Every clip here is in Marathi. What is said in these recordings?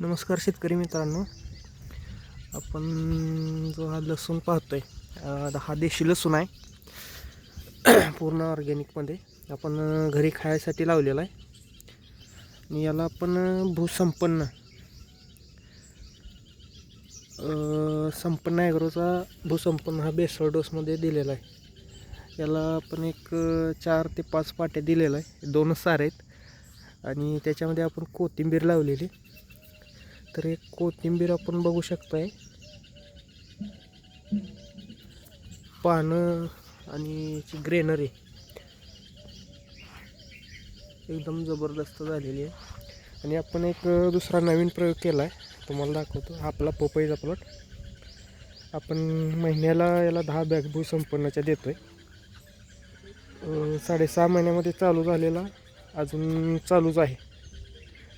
नमस्कार शेतकरी मित्रांनो. आपण जो हा लसूण पाहतो आहे हा देशी लसूण आहे. पूर्ण ऑर्गॅनिकमध्ये आपण घरी खायसाठी लावलेला आहे. आणि याला आपण भूसंपन्न संपन्न ॲग्रोचा भूसंपन्न हा बेसळ डोसमध्ये दिलेला आहे. याला आपण एक चार ते पाच पाट्या दिलेला आहे. दोनच सारे आहेत. आणि त्याच्यामध्ये आपण कोथिंबीर लावलेली तर एक कोथिंबीर आपण बघू शकताय. पानं आणि ग्रेनरी एकदम जबरदस्त झालेली आहे. आणि आपण एक दुसरा नवीन प्रयोग केला आहे तुम्हाला दाखवतो. आपला पपईचा प्लॉट आपण महिन्याला याला दहा बॅग भूसंपन्नाच्या देतो आहे साडेसहा महिन्यामध्ये चालू झालेला अजून चालूच आहे.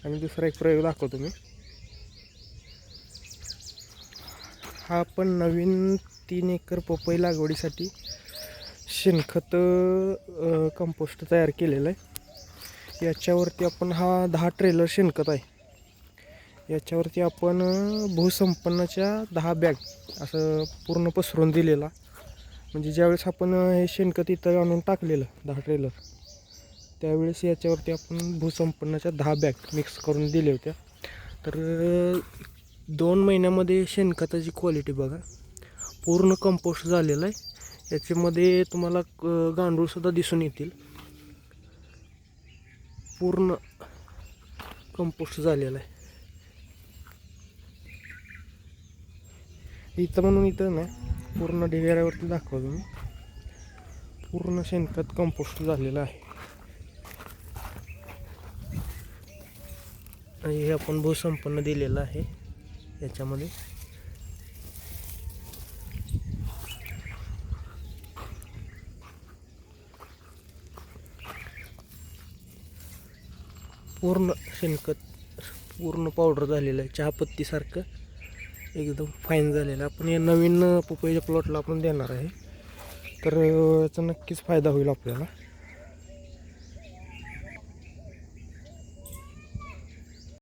आणि दुसरा एक प्रयोग दाखवतो मी. हा आपण नवीन तीन एकर पपई लागवडीसाठी शेणखत कंपोस्ट तयार केलेलं आहे. याच्यावरती आपण हा दहा ट्रेलर शेणखत आहे. याच्यावरती आपण भूसंपन्नाच्या दहा बॅग असं पूर्ण पसरून दिलेला. म्हणजे ज्यावेळेस आपण हे शेणखत इथं आणून टाकलेलं दहा ट्रेलर त्यावेळेस याच्यावरती आपण भूसंपन्नाच्या दहा बॅग मिक्स करून दिल्या होत्या. तर दोन महिन्यामध्ये शेणखताची क्वालिटी बघा. पूर्ण कंपोस्ट झालेलं आहे. याच्यामध्ये तुम्हाला गांडूळसुद्धा दिसून येतील. पूर्ण कंपोस्ट झालेलं आहे. इथं म्हणून इथं ना पूर्ण ढिगाऱ्यावरती दाखवतो मी. पूर्ण शेणखत कंपोस्ट झालेलं आहे. आणि हे आपण भूसंपन्न दिलेलं आहे. याच्यामध्ये. पूर्ण शेणखत पूर्ण पावडर झालेलं आहे. चहापत्तीसारखं एकदम फाईन झालेलं आहे. आपण या नवीन पपईच्या प्लॉटला आपण देणार आहे. तर याचा नक्कीच फायदा होईल आपल्याला.